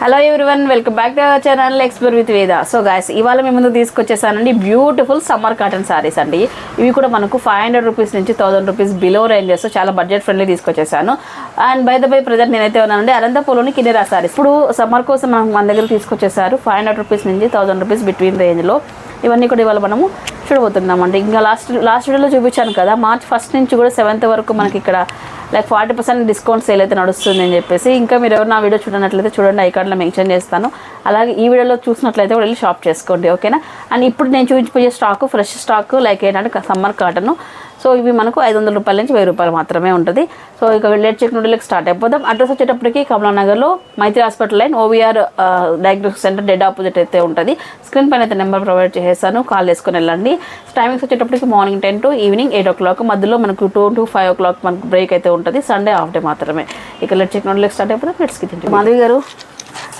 Hello everyone welcome back to our channel explore with Veda so guys ఇవాళ మీ ముందు తీసుకొచ్చేసానండి బ్యూటిఫుల్ సమ్మర్ కాటన్ సారీస్ అండి. ఇవి కూడా మనకు ఫైవ్ హండ్రెడ్ రూపీస్ నుంచి థౌసండ్ రూపీస్ బిలో రేంజెస్ చాలా budget friendly తీసుకొచ్చేసాను. And by the by present నేనైతే ఉన్నానండి అనంతపూర్లోని కిన్నెరా సారీస్ ఇప్పుడు సమ్మర్ కోసం మనం మన దగ్గర తీసుకొచ్చేసారు ఫైవ్ హండ్రెడ్ రూపీస్ నుంచి థౌసండ్ రూపీస్ బిట్వీన్ రేంజ్లో ఇవన్నీ కూడా ఇవాళ మనము చూడబోతున్నామండి. ఇంకా లాస్ట్ లాస్ట్ వీడియోలో చూపించాను కదా మార్చ్ ఫస్ట్ నుంచి కూడా సెవెంత్ వరకు మనకి ఇక్కడ like forty percent discount sale అయితే నడుస్తుంది అని చెప్పేసి ఇంకా మీరు ఎవరు నా వీడియో చూడనట్లయితే చూడండి ఐకార్డ్లో మెన్షన్ చేస్తాను. అలాగే ఈ వీడియోలో చూసినట్లయితే కూడా వెళ్ళి షాప్ చేసుకోండి ఓకేనా అండ్ ఇప్పుడు నేను చూపించిపోయే స్టాక్ ఫ్రెష్ స్టాక్ లైక్ ఏంటంటే సమ్మర్ కాటన్ సో ఇవి మనకు ఐదు వందల రూపాయల నుంచి వెయ్యి రూపాయలు మాత్రమే ఉంటుంది. సో ఇక లేట్ చెక్ నుండి స్టార్ట్ అయిపోదాం. అడ్రస్ వచ్చేటప్పటికి కమలానగర్లో Maitri hospital line OVR diagnostic centre dead opposite అయితే ఉంటుంది. స్క్రీన్ పైన అయితే నెంబర్ ప్రొవైడ్ చేసేస్తాను కాల్ చేసుకుని వెళ్ళండి. టైమింగ్స్ వచ్చేటప్పటికి morning ten to evening eight o'clock మధ్యలో మనకు two to five o'clock మనకు బ్రేక్ అయితే ఉంటుంది. సండే హాఫ్ డే మాత్రమే. ఇక లెట్ చెక్ నుండి స్టార్ట్ అయిపోతే లెట్స్ కిచెన్ మాధవి గారు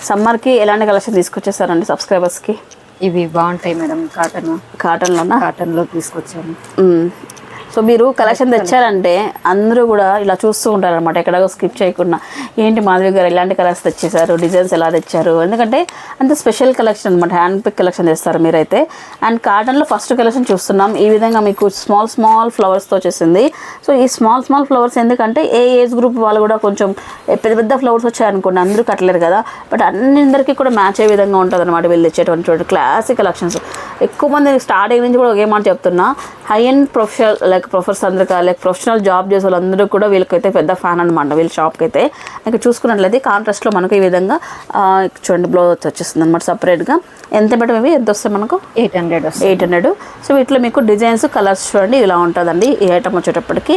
సమ్మర్కి ఎలాంటి కలెక్షన్ తీసుకొచ్చేసారండి సబ్స్క్రైబర్స్కి ఇవి బాగుంటాయి మేడం కాటన్. కాటన్లోనా? కాటన్లో తీసుకొచ్చాము మ్మ్. సో మీరు కలెక్షన్ తెచ్చారంటే అందరూ కూడా ఇలా చూస్తూ ఉంటారు అనమాట ఎక్కడో స్కిప్ చేయకుండా. ఏంటి మాధవి గారు ఇలాంటి కలర్స్ తెచ్చేసారు డిజైన్స్ ఎలా తెచ్చారు? ఎందుకంటే అంత స్పెషల్ కలెక్షన్ అనమాట హ్యాండ్ పిక్ కలెక్షన్ తెస్తారు మీరైతే. అండ్ కాటన్లో ఫస్ట్ కలెక్షన్ చూస్తున్నాం ఈ విధంగా మీకు స్మాల్ స్మాల్ ఫ్లవర్స్తో వచ్చేసింది. సో ఈ స్మాల్ స్మాల్ ఫ్లవర్స్ ఎందుకంటే ఏ ఏజ్ గ్రూప్ వాళ్ళు కూడా కొంచెం పెద్ద పెద్ద ఫ్లవర్స్ వచ్చాయనుకోండి అందరూ కట్టలేరు కదా. బట్ అందరికీ కూడా మ్యాచ్ అయ్యే విధంగా ఉంటుంది అనమాట వీళ్ళు తెచ్చేటువంటి క్లాసిక్ కలెక్షన్స్ ఎక్కువ మంది స్టార్టింగ్ నుంచి కూడా ఒకే మాట చెప్తున్నా high and professional like professors అందరూ కా- లైక్ ప్రొఫెషనల్ జాబ్ చేసే వాళ్ళందరూ కూడా వీళ్ళకైతే పెద్ద ఫ్యాన్ అనమాట వీళ్ళ షాప్కి అయితే ఇంకా చూసుకున్నట్లయితే కాంట్రాస్ట్లో మనకు ఈ విధంగా చూడండి బ్లౌజ్ వచ్చేస్తుంది అనమాట సపరేట్గా ఎంత బెటర్ ఇవి? ఎంత వస్తాయి మనకు? Eight hundred eight hundred so వీటిలో మీకు డిజైన్స్ కలర్స్ చూడండి ఇలా ఉంటుందండి. ఈ ఐటమ్ వచ్చేటప్పటికి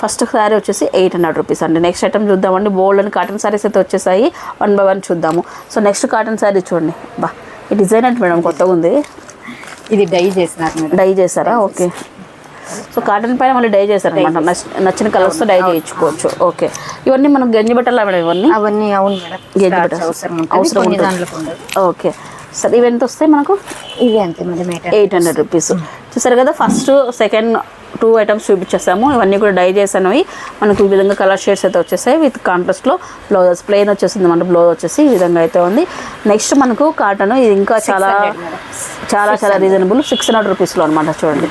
ఫస్ట్ శారీ వచ్చేసి ఎయిట్ హండ్రెడ్ రూపీస్ అండి. నెక్స్ట్ ఐటమ్ చూద్దామండి. బోల్డ్ అని కాటన్ శారీస్ అయితే వచ్చేసాయి. వన్ బై వన్ చూద్దాము. సో నెక్స్ట్ కాటన్ శారీ చూడండి. బా ఈ డిజైన్ అంటే మేడం కొత్తగా ఉంది. ఇది డై చేసినారు డై చేశారా? ఓకే సో కాటన్ పైన మళ్ళీ డై చేశారనమాట నచ్చిన కలర్స్తో డై చేయించుకోవచ్చు. ఓకే ఇవన్నీ మనం గంజి బట్టలు మేడం ఇవన్నీ? అవన్నీ అవును మేడం. Starch బట్టలు. అవసరం ఉంటుంది. ఓకే సరే ఇవి ఎంత వస్తాయి మనకు? ఇవి అంతే మేడం ఎయిట్ హండ్రెడ్ రూపీస్ చూసారు కదా ఫస్ట్ సెకండ్ టూ ఐటమ్స్ చూపించేసాము. ఇవన్నీ కూడా డై చేసినవి మనకు ఈ విధంగా కలర్ షేడ్స్ అయితే వచ్చేసాయి. విత్ కాంట్రాస్ట్లో బ్లౌజెస్ ప్లెయిన్ వచ్చేసింది మన బ్లౌజ్ వచ్చేసి ఈ విధంగా అయితే ఉంది. నెక్స్ట్ మనకు కాటన్ ఇది ఇంకా చాలా 600 మేడం. చాలా చాలా రీజనబుల్ సిక్స్ హండ్రెడ్ రూపీస్లో అనమాట చూడండి.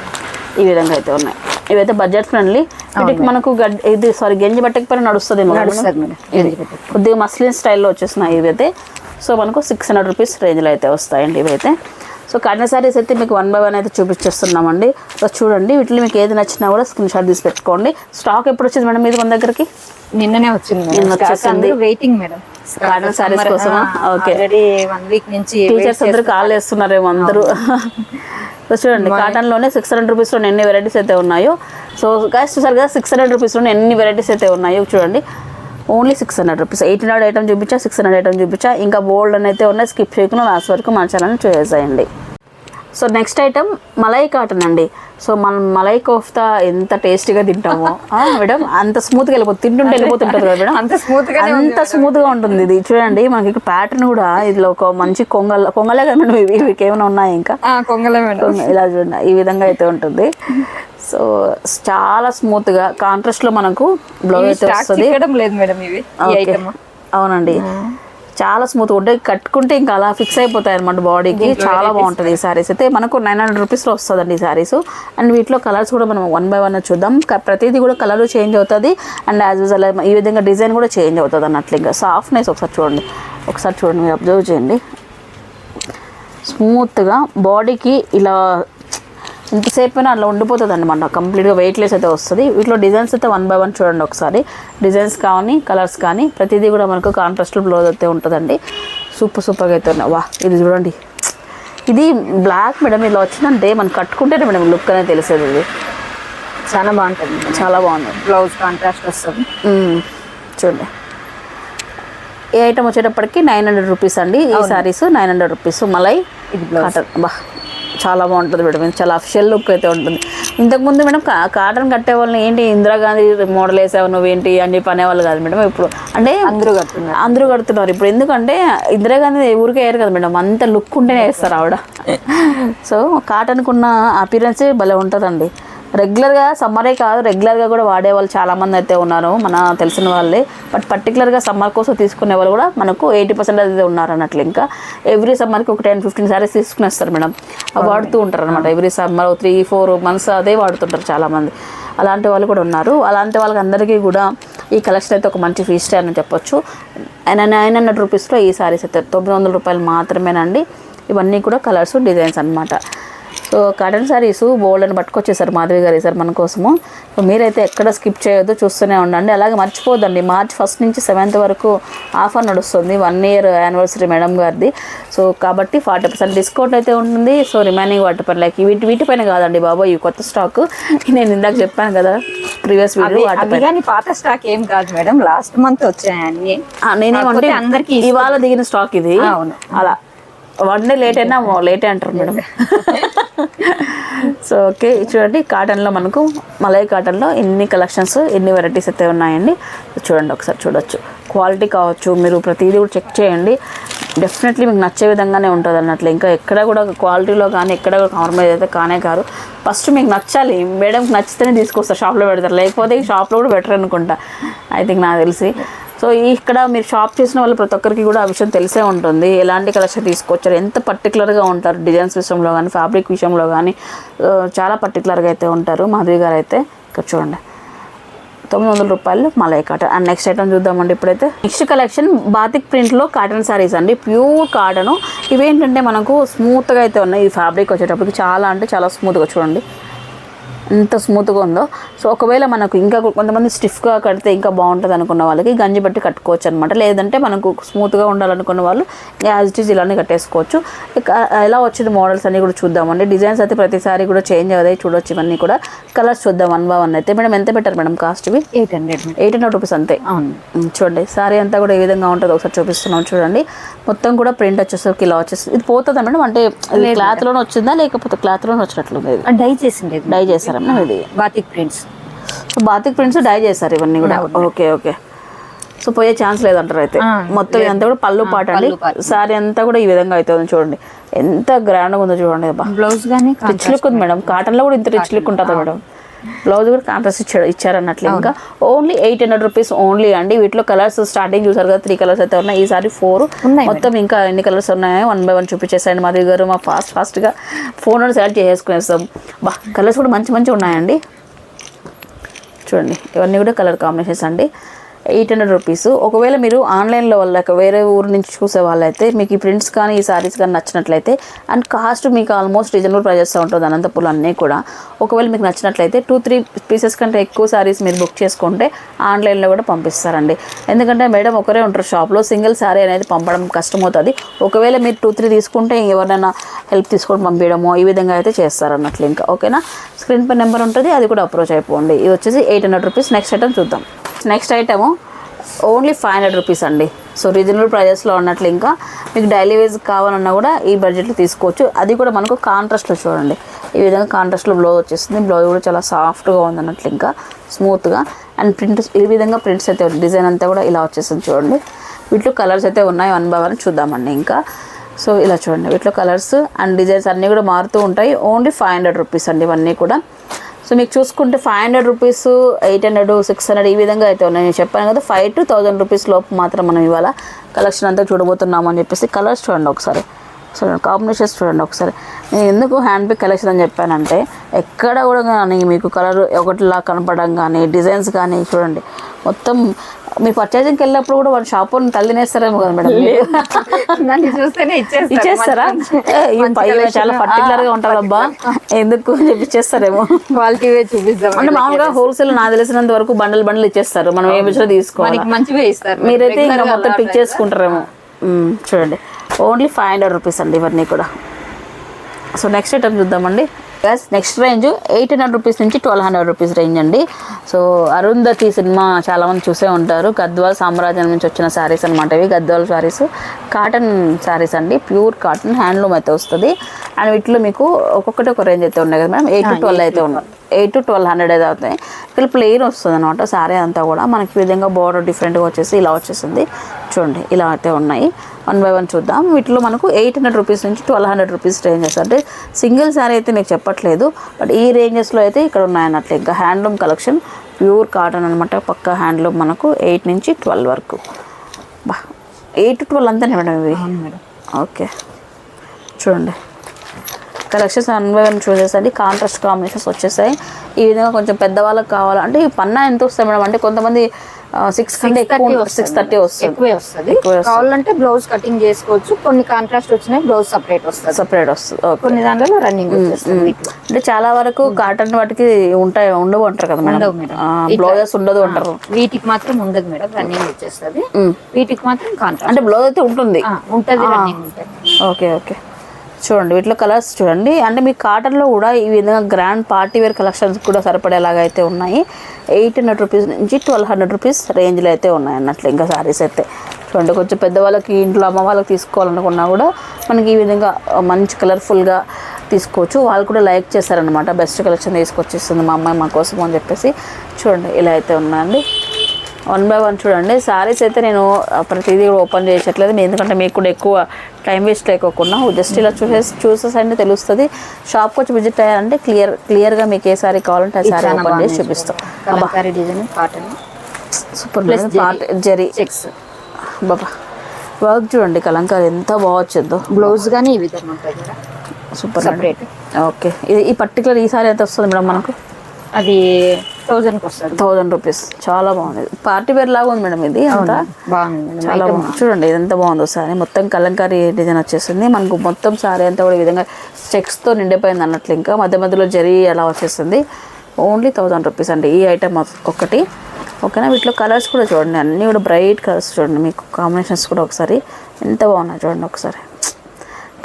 ఈ విధంగా అయితే ఉన్నాయి. ఇవైతే బడ్జెట్ ఫ్రెండ్లీ వీటికి మనకు ఇది సారీ గంజి బట్టకి పైన నడుస్తుంది. ఇది. కొద్దిగా మస్లిన్ స్టైల్లో వచ్చేసినాయి ఇవైతే. సో మనకు సిక్స్ హండ్రెడ్ రూపీస్ రేంజ్లో అయితే వస్తాయండి ఇవైతే. సో కాటన్ సారీస్ అయితే మీకు వన్ బై వన్ అయితే చూపించేస్తున్నామండి. సో చూడండి వీటిలో మీకు ఏది నచ్చినా కూడా స్క్రీన్ షాట్ తీసి పెట్టుకోండి. స్టాక్ ఎప్పుడు వచ్చింది మేడం మీది మన దగ్గరికి? నిన్ననే వచ్చింది. Waiting madam. కాటన్ కోసమా? Okay. ఆల్రెడీ వన్ వీక్ నుంచి టీచర్స్ అందరూ కాల్ చేస్తున్నారేమో అందరూ. సో చూడండి కాటన్లోనే సిక్స్ హండ్రెడ్ రూపీస్లో ఎన్ని వెరైటీస్ అయితే ఉన్నాయో. సో గాయస్ చూసారు కదా సిక్స్ హండ్రెడ్ రూపీస్లో ఎన్ని వెరైటీస్ అయితే ఉన్నాయో చూడండి. Only six hundred rupees eight hundred item చూపించా సిక్స్ హండ్రెడ్ ఐటమ్ చూపించా. ఇంకా బోల్డ్ అని అయితే ఉన్నాయి స్కిప్ చేయకుండా లాస్ట్ వరకు మన ఛానల్ చూసేసేయండి. So next item malai cotton అండి. సో మనం మలై కోఫ్తా ఎంత టేస్టీగా తింటామో. మేడం అంత స్మూత్గా వెళ్ళిపోతుంది తింటుంటే వెళ్ళిపోతుంటుంది కదా మేడం. అంత స్మూత్గా అంత స్మూత్గా ఉంటుంది ఇది. చూడండి మనకి ఇక్కడ ప్యాటర్న్ కూడా ఇదిలో ఒక మంచి కొంగల్ కొంగలే కదా మేడం ఇవి? ఇవి ఏమైనా ఉన్నాయి ఇంకా? కొంగల మేడం. ఇలా చూడండి ఈ విధంగా అయితే ఉంటుంది. సో చాలా స్మూత్గా కాంట్రాస్ట్లో మనకు బ్లౌజ్ అయితే వస్తుంది. లేదు మేడం ఇవి అవునండి. చాలా స్మూత్ ఉంటే కట్టుకుంటే ఇంకా అలా ఫిక్స్ అయిపోతాయి అనమాట బాడీకి చాలా బాగుంటుంది ఈ సారీస్ అయితే మనకు నైన్ హండ్రెడ్ రూపీస్లో వస్తుందండి ఈ సారీస్ అండ్ వీటిలో కలర్స్ కూడా మనం వన్ బై వన్ చూద్దాం. ప్రతిదీ కూడా కలర్ చేంజ్ అవుతుంది. అండ్ యాజ్ యూజువల్ ఈ విధంగా డిజైన్ కూడా చేంజ్ అవుతుంది అన్నట్లు ఇంకా. సాఫ్ట్నెస్ ఒకసారి చూడండి. ఒకసారి చూడండి మీరు అబ్జర్వ్ చేయండి. స్మూత్గా బాడీకి ఇలా ఇంతసేపు అట్లా ఉండిపోతుంది అనమాట కంప్లీట్గా వెయిట్లెస్ అయితే వస్తుంది. వీటిలో డిజైన్స్ అయితే వన్ బై వన్ చూడండి ఒకసారి. డిజైన్స్ కానీ కలర్స్ కానీ ప్రతిదీ కూడా మనకు కాంట్రాస్ట్ బ్లౌజ్ అయితే ఉంటుందండి. సూపర్ సూపర్గా అయితే ఉన్నాయి. వా ఇది చూడండి. ఇది బ్లాక్ మేడం ఇలా వచ్చిందంటే మనం కట్టుకుంటేనే మేడం లుక్ అనేది తెలిసేది ఇది. చాలా బాగుంటుంది. చాలా బాగుంది. బ్లౌజ్ కాంట్రాస్ట్ వస్తుంది. చూడండి. ఏ ఐటమ్ వచ్చేటప్పటికి నైన్ హండ్రెడ్ రూపీస్ అండి. ఈ saris nine hundred rupees malai ఇది బ్లౌజ్ బా చాలా బాగుంటుంది మేడం. ఇది చాలా అఫిషియల్ లుక్ అయితే ఉంటుంది. ఇంతకుముందు మేడం కా- కాటన్ కట్టే వాళ్ళని ఏంటి ఇందిరాగాంధీ మోడల్ వేసావు నువ్వేంటి అని చెప్పి అనేవాళ్ళు కాదు మేడం ఇప్పుడు. అంటే అందరూ కడుతున్నారు. అందరూ కడుతున్నారు. ఇప్పుడు ఎందుకంటే ఇందిరాగాంధీ ఊరికే వేయరు కదా మేడం. అంత లుక్ ఉంటేనే వేస్తారు ఆవిడ. సో కాటన్కి ఉన్న అపీరెన్సే భలే ఉంటుందండి. రెగ్యులర్గా సమ్మరే కాదు రెగ్యులర్గా కూడా వాడే వాళ్ళు చాలామంది అయితే ఉన్నారు మన తెలిసిన వాళ్ళే. బట్ పర్టికులర్గా సమ్మర్ కోసం తీసుకునే వాళ్ళు కూడా మనకు ఎయిటీ పర్సెంట్ అయితే ఉన్నారు అన్నట్లు ఇంకా. ఎవ్రీ సమ్మర్కి ఒక టెన్ ఫిఫ్టీన్ సారీస్ తీసుకునేస్తారు మేడం. వాడుతూ ఉంటారు అనమాట every summer three four months అదే వాడుతుంటారు చాలామంది అలాంటి వాళ్ళు కూడా ఉన్నారు. అలాంటి వాళ్ళకి అందరికీ కూడా ఈ కలెక్షన్ అయితే ఒక మంచి ఫీస్ట్ అని చెప్పొచ్చు. అండ్ నైన్ హండ్రెడ్ రూపీస్లో ఈ సారీస్ అయితే తొమ్మిది వందల రూపాయలు మాత్రమేనండి. ఇవన్నీ కూడా కలర్స్ డిజైన్స్ అన్నమాట. సో కాటన్ శారీస్ బోల్డ్ అని పట్టుకొచ్చేసారు మాధవి గారు సార్ మన కోసము. సో మీరైతే ఎక్కడ స్కిప్ చేయొద్దు చూస్తూనే ఉండండి. అలాగే మర్చిపోద్దండి మార్చ్ ఫస్ట్ నుంచి సెవెంత్ వరకు ఆఫర్ నడుస్తుంది వన్ ఇయర్ యానివర్సరీ మేడం గారిది. సో కాబట్టి ఫార్టీ పర్సెంట్ డిస్కౌంట్ అయితే ఉంటుంది. సో రిమైనింగ్ వాటిపైన లైక్ వీటి వీటిపైన కాదండి బాబు ఈ కొత్త స్టాక్. నేను ఇందాక చెప్పాను కదా ప్రీవియస్ వీడియో కానీ పాత స్టాక్ ఏం కాదు మేడం లాస్ట్ మంత్ వచ్చాయి అన్ని. ఆ, నేనేమంటే కాకపోతే అందరికీ. ఇవాళ దిగిన స్టాక్ ఇది. అవును. అలా వన్ డే లేట్ అయినా లేట్ అంటారు మేడం. సో ఓకే చూడండి కాటన్లో మనకు మలై కాటన్లో ఎన్ని కలెక్షన్స్ ఎన్ని వెరైటీస్ అయితే ఉన్నాయండి. చూడండి ఒకసారి చూడొచ్చు. క్వాలిటీ కావచ్చు మీరు ప్రతిదీ కూడా చెక్ చేయండి. డెఫినెట్లీ మీకు నచ్చే విధంగానే ఉంటుంది అన్నట్లు. ఇంకా ఎక్కడ కూడా క్వాలిటీలో కానీ ఎక్కడ కూడా కాంప్రమైజ్ అయితే కానే కాదు. ఫస్ట్ మీకు నచ్చాలి. మేడంకి నచ్చితేనే తీసుకొస్తారు షాప్లో పెడతారు. లేకపోతే ఈ షాప్లో కూడా బెటర్ అనుకుంటా. ఐ థింక్ నాకు తెలిసి. సో ఈ ఇక్కడ మీరు షాప్ చేసిన వాళ్ళు ప్రతి ఒక్కరికి కూడా ఆ విషయం తెలిసే ఉంటుంది. ఎలాంటి కలెక్షన్ తీసుకొచ్చారు? ఎంత పర్టికులర్గా ఉంటారు డిజైన్స్ విషయంలో కానీ ఫ్యాబ్రిక్ విషయంలో కానీ చాలా పర్టికులర్గా అయితే ఉంటారు. మాధవి గారు అయితే ఇక్కడ చూడండి. తొమ్మిది వందల రూపాయలు malai cotton and next item చూద్దామండి ఇప్పుడైతే. నెక్స్ట్ కలెక్షన్ బాతిక్ ప్రింట్లో కాటన్ శారీస్ అండి. ప్యూర్ కాటన్ ఇవేంటంటే మనకు స్మూత్గా అయితే ఉన్నాయి. ఈ ఫ్యాబ్రిక్ వచ్చేటప్పటికి చాలా అంటే చాలా స్మూత్గా చూడండి. ఎంత స్మూత్గా ఉందో. సో ఒకవేళ మనకు ఇంకా కొంతమంది స్టిఫ్గా కడితే ఇంకా బాగుంటుంది అనుకున్న వాళ్ళకి గంజి బట్టి కట్టుకోవచ్చు అనమాట లేదంటే మనకు స్మూత్గా ఉండాలనుకున్న వాళ్ళు యాజ్ ఇట్ ఈజ్ ఇలానే కట్టేసుకోవచ్చు. ఎలా వచ్చింది మోడల్స్ అన్ని కూడా చూద్దామండి. డిజైన్స్ అయితే ప్రతిసారి కూడా చేంజ్ అవుతాయి. చూడొచ్చు ఇవన్నీ కూడా. కలర్స్ చూద్దాం వన్ బై వన్ అయితే. మేడం ఎంత పెట్టారు మేడం కాస్ట్ ఇవి eight hundred eight hundred rupees అంతే. అవును. చూడండి. సారీ అంతా కూడా ఏ విధంగా ఉంటుందో ఒకసారి చూపిస్తున్నాం చూడండి. మొత్తం కూడా ప్రింట్ వచ్చేసరికి ఇలా వచ్చేసి ఇది పోతుందా మేడం? అంటే క్లాత్లోనే వచ్చిందా? లేకపోతే క్లాత్లోనే వచ్చినట్లుంది డై చేసిండేది డై చేస్తారా మేడం ఇది batik prints so batik prints dye చేస్తారు ఇవన్నీ కూడా? ఓకే ఓకే సో పోయే ఛాన్స్ లేదంటారు అయితే? ఆ, మొత్తం ఇదంతా కూడా పళ్ళు పాట. అండి. సారీ అంతా కూడా ఈ విధంగా అవుతుంది చూడండి. ఎంత గ్రాండ్గా ఉందో చూడండి బ్లౌజ్ కానీ రిచ్ లుక్ ఉంది మేడం. కాటన్లో కూడా ఇంత రిచ్ లుక్ ఉంటుంది మేడం? బ్లౌజ్ కూడా కాంట్రాస్ట్ ఇచ్చారు ఇచ్చారన్నట్లు ఇంకా. Only eight hundred rupees only అండి. వీటిలో కలర్స్ స్టార్టింగ్ చూసారు కదా త్రీ కలర్స్ అయితే ఉన్నాయి. ఈసారి ఫోర్ మొత్తం ఇంకా ఎన్ని కలర్స్ ఉన్నాయో వన్ బై వన్ చూపించేసాయండి. మాధవి గారు మా ఫాస్ట్ ఫాస్ట్గా ఫోన్ సెలెక్ట్ చేసేసుకునేస్తాం. బా కలర్స్ కూడా మంచి మంచి ఉన్నాయండి. చూడండి ఇవన్నీ కూడా కలర్ కాంబినేషన్స్ అండి. Eight hundred rupees. ఒకవేళ మీరు ఆన్లైన్లో వాళ్ళకి వేరే ఊరు నుంచి చూసే వాళ్ళైతే మీకు ఈ ప్రింట్స్ కానీ ఈ సారీస్ కానీ నచ్చినట్లయితే అండ్ కాస్ట్ మీకు ఆల్మోస్ట్ రీజనబుల్ ప్రైజెస్ ఉంటుంది అనంతపురం అన్నీ కూడా. ఒకవేళ మీకు నచ్చినట్లయితే టూ త్రీ పీసెస్ కంటే ఎక్కువ సారీస్ మీరు బుక్ చేసుకుంటే ఆన్లైన్లో కూడా పంపిస్తారండి. ఎందుకంటే మేడం ఒకరే ఉంటారు షాప్లో సింగిల్ సారీ అనేది పంపడం కష్టమవుతుంది. ఒకవేళ మీరు టూ త్రీ తీసుకుంటే ఎవరైనా హెల్ప్ తీసుకొని పంపించడమో ఈ విధంగా అయితే చేస్తారు అన్నట్లు ఇంకా. ఓకేనా? స్క్రీన్ పై నెంబర్ ఉంటుంది అది కూడా అప్రోచ్ అయిపోండి. ఇది వచ్చేసి eight hundred rupees. Next item చూద్దాం. Next item only five hundred rupees అండి. సో రీజనబుల్ ప్రైజెస్లో ఉన్నట్లు ఇంకా మీకు డైలీ వేజ్ కావాలన్నా కూడా ఈ బడ్జెట్లో తీసుకోవచ్చు. అది కూడా మనకు కాంట్రాస్ట్లో చూడండి. ఈ విధంగా కాంట్రాస్ట్లో బ్లౌజ్ వచ్చేస్తుంది బ్లౌజ్ కూడా చాలా సాఫ్ట్గా ఉంది అన్నట్లు ఇంకా స్మూత్గా. అండ్ ప్రింట్ ఈ విధంగా ప్రింట్స్ అయితే డిజైన్ అంతా కూడా ఇలా వచ్చేస్తుంది చూడండి. వీటిలో కలర్స్ అయితే ఉన్నాయి. వన్ బై వన్ చూద్దామండి ఇంకా. సో ఇలా చూడండి. వీటిలో కలర్స్ అండ్ డిజైన్స్ అన్నీ కూడా మారుతూ ఉంటాయి. ఓన్లీ ఫైవ్ హండ్రెడ్ రూపీస్ అండి ఇవన్నీ కూడా. సో మీకు చూసుకుంటే five hundred rupees eight hundred six hundred ఈ విధంగా అయితే ఉన్నాయి. నేను చెప్పాను కదా ఫైవ్ టు థౌజండ్ రూపీస్ లోపు మాత్రం మనం ఇవాళ కలెక్షన్ అంతా చూడబోతున్నాం అని చెప్పేసి కలర్స్ చూడండి ఒకసారి. చూడండి కాంబినేషన్స్ చూడండి ఒకసారి. నేను ఎందుకు హ్యాండ్ పిక్ కలెక్షన్ అని చెప్పానంటే ఎక్కడ కూడా కానీ మీకు కలర్ ఒకటిలా కనపడడం కానీ డిజైన్స్ కానీ చూడండి. మొత్తం మీ పర్చేసింగ్కి వెళ్ళినప్పుడు కూడా వాళ్ళ షాప్ తల్లి తినేస్తారేమో కదా మేడం. చూస్తేనే ఇచ్చేస్తారు. చాలా పర్టికులర్గా ఉంటారు అబ్బా ఎందుకు ఇచ్చేస్తారేమో. క్వాలిటీ చూపిద్దాం అంటే మామూలుగా హోల్సేల్ నాకు తెలిసినంత వరకు బండల్ బండల్ ఇచ్చేస్తారు. మనం ఏ విషయంలో తీసుకోవాలి. మంచివే ఇస్తారు. మీరైతే ఇంకా మొత్తం పిక్ చేసుకుంటారేమో. చూడండి. ఓన్లీ ఫైవ్ హండ్రెడ్ రూపీస్ అండి ఇవన్నీ కూడా. సో నెక్స్ట్ ఐటమ్ చూద్దామండి. Plus next range eight hundred rupees నుంచి ట్వెల్వ్ హండ్రెడ్ రూపీస్ రేంజ్ అండి. సో అరుంధతి సినిమా చాలామంది చూసే ఉంటారు. గద్వాల్ సామ్రాజ్యం నుంచి వచ్చిన శారీస్ అనమాట ఇవి. గద్వాల్ శారీస్. కాటన్ శారీస్ అండి. ప్యూర్ కాటన్ హ్యాండ్లూమ్ అయితే వస్తుంది. అండ్ వీటిలో మీకు ఒక్కొక్కటి ఒక రేంజ్ అయితే ఉన్నాయి కదా మేడం ఎయిట్ టు ట్వెల్వ్ అయితే ఉన్నాయి. ఎయిట్ టు ట్వెల్వ్ హండ్రెడ్ అయితే అవుతాయి. ఇక్కడ ప్లెయిన్ వస్తుంది అనమాట శారీ అంతా కూడా. మనకి ఈ విధంగా బార్డర్ డిఫరెంట్గా వచ్చేసి ఇలా వచ్చేసింది. చూడండి ఇలా అయితే ఉన్నాయి. వన్ బై వన్ చూద్దాం. వీటిలో మనకు ఎయిట్ హండ్రెడ్ రూపీస్ నుంచి ట్వెల్వ్ హండ్రెడ్ రూపీస్ రేంజెస్. అంటే సింగిల్ శారీ అయితే మీకు చెప్పట్లేదు. బట్ ఈ రేంజెస్లో అయితే ఇక్కడ ఉన్నాయన్నట్లు ఇంకా హ్యాండ్లూమ్ కలెక్షన్ ప్యూర్ కాటన్ అనమాట పక్కా హ్యాండ్లూమ్ మనకు ఎయిట్ నుంచి ట్వెల్వ్ వరకు. బా ఎయిట్ టు ట్వెల్వ్ అంతేనే మేడం ఇవి? మేడం. ఓకే. చూడండి. కలెక్షన్స్ వన్ బై వన్ చూసేసండి కాంట్రాస్ట్ కాంబినేషన్స్ వచ్చేసాయి. ఈ విధంగా కొంచెం పెద్దవాళ్ళకి కావాలంటే ఈ పన్నా ఎంత వస్తాయి మేడం? అంటే కొంతమంది సిక్స్ కంటే ఎక్కువ సిక్స్ థర్టీ వస్తుంది. ఎక్కువే వస్తుంది. కావాలంటే బ్లౌజ్ కటింగ్ చేసుకోవచ్చు. కొన్ని కాంట్రాస్ట్ వచ్చినాయి బ్లౌజ్ సపరేట్ వస్తుంది. సపరేట్ వస్తుంది. కొన్ని దాంట్లో రన్నింగ్. అంటే చాలా వరకు కాటన్ వాటికి ఉంటాయి ఉండవు అంటారు కదా మేడం. బ్లౌజెస్ ఉండదు అంటారు. వీటికి మాత్రం ఉండదు మేడం రన్నింగ్ వచ్చేస్తుంది. వీటికి మాత్రం కాంట్రాస్ట్ అంటే బ్లౌజ్ అయితే ఉంటుంది. ఉంటది రన్నింగ్ ఉంటుంది. ఓకే ఓకే చూడండి వీటిలో కలర్స్ చూడండి. అంటే మీ కాటన్లో కూడా ఈ విధంగా గ్రాండ్ పార్టీ వేర్ కలెక్షన్స్ కూడా సరిపడేలాగా అయితే ఉన్నాయి. ఎయిట్ హండ్రెడ్ రూపీస్ నుంచి ట్వెల్వ్ హండ్రెడ్ రూపీస్ రేంజ్లో అయితే ఉన్నాయి అన్నట్లు ఇంకా శారీస్ అయితే. చూడండి కొంచెం పెద్దవాళ్ళకి ఇంట్లో అమ్మ వాళ్ళకి తీసుకోవాలనుకున్నా కూడా మనకి ఈ విధంగా మంచి కలర్ఫుల్గా తీసుకోవచ్చు. వాళ్ళు కూడా లైక్ చేశారనమాట బెస్ట్ కలెక్షన్ తీసుకొచ్చేస్తుంది మా అమ్మాయి మా కోసం అని చెప్పేసి. చూడండి ఇలా అయితే ఉన్నాయండి. వన్ బై వన్ చూడండి. సారీస్ అయితే నేను ప్రతిదీ కూడా ఓపెన్ చేసట్లేదు ఎందుకంటే మీకు కూడా ఎక్కువ టైం వేస్ట్ లేకోకుండా. జస్ట్ ఇలా చూసేసి చూసేసండి తెలుస్తుంది. షాప్కి వచ్చి విజిట్ అయ్యారంటే క్లియర్ క్లియర్గా మీకు ఏ సారీ కావాలంటే ఆ సారీ ఓపెన్ చేసి చూపిస్తాం. Cotton super Plus part zari checks బాబా వర్క్ చూడండి కలంకారీ ఎంత బాగా వచ్చిందో. బ్లౌజ్ గానీ ఈ విధంగా ఉంటుంది సూపర్. ఓకే ఇది ఈ పర్టికులర్ ఈ సారీ ఎంత వస్తుంది మేడం మనకు? అది థౌజండ్కి వస్తుంది. Thousand rupees. చాలా బాగుంది. పార్టీ వేర్ లాగా ఉంది మేడం ఇది అంతా. బాగుంది చాలా బాగుంది. చూడండి ఇది ఎంత బాగుందో సారీ మొత్తం కలంకారీ డిజైన్ వచ్చేసింది. మనకు మొత్తం సారీ అంతా కూడా ఈ విధంగా చెక్స్తో నిండిపోయింది అన్నట్లు ఇంకా మధ్య మధ్యలో జరీ అలా వచ్చేసింది. ఓన్లీ థౌజండ్ రూపీస్ అండి. ఈ ఐటమ్ ఒకటి ఓకేనా? వీటిలో కలర్స్ కూడా చూడండి. అన్నీ కూడా బ్రైట్ కలర్స్ చూడండి. మీకు కాంబినేషన్స్ కూడా ఒకసారి. ఎంత బాగున్నాయి చూడండి ఒకసారి.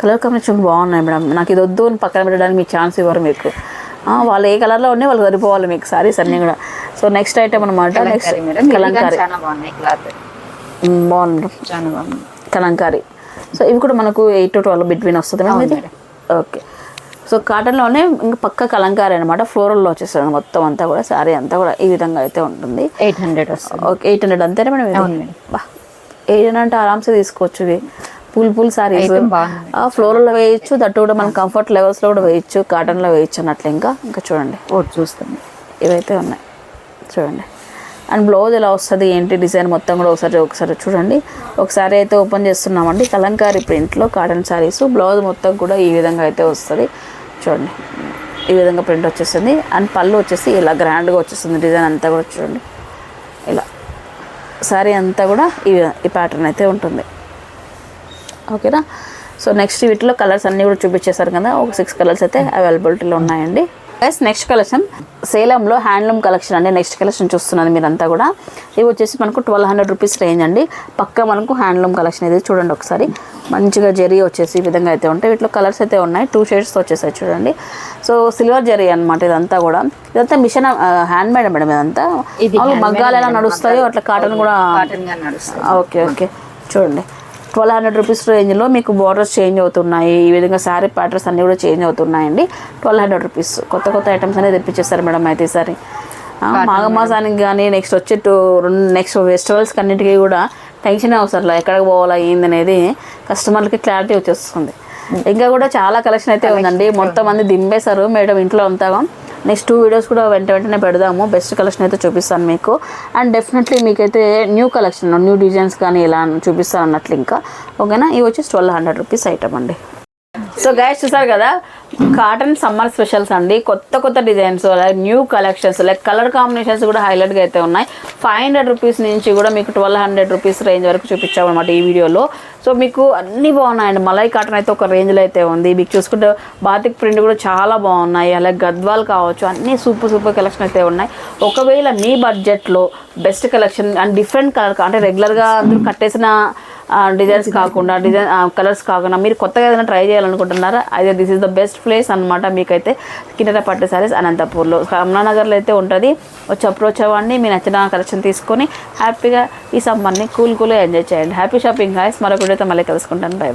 కలర్ కాంబినేషన్ బాగున్నాయి మేడం. నాకు ఇది వద్దు అని పక్కన పెట్టడానికి మీకు ఛాన్స్ ఇవ్వరు మీకు. వాళ్ళు ఏ కలర్లో ఉన్నాయి వాళ్ళు సరిపోవాలి మీకు సారీస్ అన్నీ కూడా. సో నెక్స్ట్ ఐటమ్ అనమాట నెక్స్ట్ కలంకారీ. బాగుంది. కలంకారీ. సో ఇవి కూడా మనకు ఎయిట్ టు ట్వెల్వ్ బిట్వీన్ వస్తుంది మేడం ఇది. ఓకే సో కాటన్లోనే ఇంకా పక్క కలంకారీ అనమాట ఫ్లోరల్లో వచ్చేస్తుంది మొత్తం అంతా కూడా. శారీ అంతా కూడా ఈ విధంగా అయితే ఉంటుంది. Eight hundred okay eight hundred అంతేనా మేడం ఎయిట్ హండ్రెడ్ అంటే ఆరామ్సే తీసుకోవచ్చు ఇవి. పూల్ పూల్ సారీస్ బాగుంది. ఫ్లోరల్లో వేయచ్చు దట్టు కూడా మనం కంఫర్ట్ లెవెల్స్లో కూడా వేయచ్చు కాటన్లో వేయచ్చు అన్నట్లు ఇంకా. ఇంకా చూడండి ఓట్ చూస్తాను. ఇవైతే ఉన్నాయి. చూడండి. అండ్ బ్లౌజ్ ఎలా వస్తుంది ఏంటి డిజైన్ మొత్తం కూడా ఒకసారి ఒకసారి చూడండి. ఒకసారి అయితే ఓపెన్ చేస్తున్నామండి. కలంకారీ ప్రింట్లో కాటన్ శారీస్ బ్లౌజ్ మొత్తం కూడా ఈ విధంగా అయితే వస్తుంది. చూడండి. ఈ విధంగా ప్రింట్ వచ్చేస్తుంది. అండ్ పళ్ళు వచ్చేసి ఇలా గ్రాండ్గా వచ్చేస్తుంది. డిజైన్ అంతా కూడా చూడండి. ఇలా. శారీ అంతా కూడా ఈ ఈ ప్యాటర్న్ అయితే ఉంటుంది. ఓకేనా? సో నెక్స్ట్ వీటిలో కలర్స్ అన్నీ కూడా చూపించేశారు కదా ఒక సిక్స్ కలర్స్ అయితే అవైలబిలిటీలో ఉన్నాయండి. ప్లస్ నెక్స్ట్ కలెక్షన్ సేలంలో హ్యాండ్లూమ్ కలెక్షన్ అండి నెక్స్ట్ కలెక్షన్ చూస్తున్నది మీరంతా కూడా. ఇవి వచ్చేసి మనకు ట్వెల్వ్ హండ్రెడ్ రూపీస్ రేంజ్ అండి. పక్క మనకు హ్యాండ్లూమ్ కలెక్షన్ ఇది చూడండి ఒకసారి. మంచిగా జరీ వచ్చేసి ఈ విధంగా అయితే ఉంటాయి. వీటిలో కలర్స్ అయితే ఉన్నాయి. టూ షేడ్స్ వచ్చేసాయి చూడండి. సో సిల్వర్ జరీ అనమాట ఇదంతా కూడా. ఇదంతా మిషన్ హ్యాండ్ మేడ్ మేడం ఇదంతా. మగ్గాలు ఎలా నడుస్తాయో. అట్లా కాటన్ కూడా ఓకే ఓకే. చూడండి. ట్వెల్వ్ హండ్రెడ్ రూపీస్ రేంజ్లో మీకు బార్డర్స్ చేంజ్ అవుతున్నాయి. ఈ విధంగా శారీ ప్యాటర్న్స్ అన్నీ కూడా చేంజ్ అవుతున్నాయండి. Twelve hundred rupees. కొత్త కొత్త ఐటమ్స్ అనేది తెప్పించేస్తారు మేడం అయితే ఈసారి. ఆ, మాఘమాసానికి కానీ నెక్స్ట్ వచ్చే టూ రెండు నెక్స్ట్ ఫెస్టివల్స్కి అన్నిటికీ కూడా టెన్షన్ అవసరం లేదు. ఎక్కడికి పోవాలా ఏంది అనేది కస్టమర్లకి క్లారిటీ వచ్చేస్తుంది. ఇంకా కూడా చాలా కలెక్షన్ అయితే ఉందండి. మొత్తం మంది దింపేశారు మేడం ఇంట్లో అంతా. నెక్స్ట్ టూ వీడియోస్ కూడా వెంట వెంటనే పెడదాము. బెస్ట్ కలెక్షన్ అయితే చూపిస్తాను మీకు. అండ్ డెఫినెట్లీ మీకైతే న్యూ కలెక్షన్ న్యూ డిజైన్స్ కానీ ఇలా చూపిస్తాను అన్నట్లు ఇంకా. ఓకేనా? ఇవి వచ్చి ట్వెల్వ్ హండ్రెడ్ రూపీస్ ఐటమ్ అండి. సో గైస్ చూసారు కదా? కాటన్ సమ్మర్ స్పెషల్స్ అండి. కొత్త కొత్త designs new collections like colour combinations కూడా హైలైట్గా అయితే ఉన్నాయి. ఫైవ్ హండ్రెడ్ రూపీస్ నుంచి కూడా మీకు ట్వెల్వ్ హండ్రెడ్ రూపీస్ రేంజ్ వరకు చూపించాము అనమాట ఈ వీడియోలో. సో మీకు అన్నీ బాగున్నాయండి. మలై కాటన్ అయితే ఒక రేంజ్లో అయితే ఉంది. మీకు చూసుకుంటే బాతిక్ ప్రింట్ కూడా చాలా బాగున్నాయి. అలాగే గద్వాల్ కావచ్చు అన్నీ సూపర్ సూపర్ కలెక్షన్ అయితే ఉన్నాయి. ఒకవేళ మీ బడ్జెట్లో best collection and different colour అంటే రెగ్యులర్గా అందరూ కట్టేసిన డిజైన్స్ కాకుండా డిజైన్ కలర్స్ కాకుండా మీరు కొత్తగా ఏదైనా ట్రై చేయాలనుకుంటున్నారా అయితే this is the best place అనమాట మీకైతే కిన్నెర పట్టు సారీస్ అనంతపూర్లో. కమలానగర్లో అయితే ఉంటుంది. వచ్చి అప్రోచ్ అవ్వండి మీ నచ్చిన కలెక్షన్ తీసుకొని హ్యాపీగా ఈ సమ్మర్ని కూల్ కూల్గా ఎంజాయ్ చేయండి. హ్యాపీ షాపింగ్ హాయ్స్ మరొక వీడియోతో మళ్ళీ కలుసుకుంటాను. By by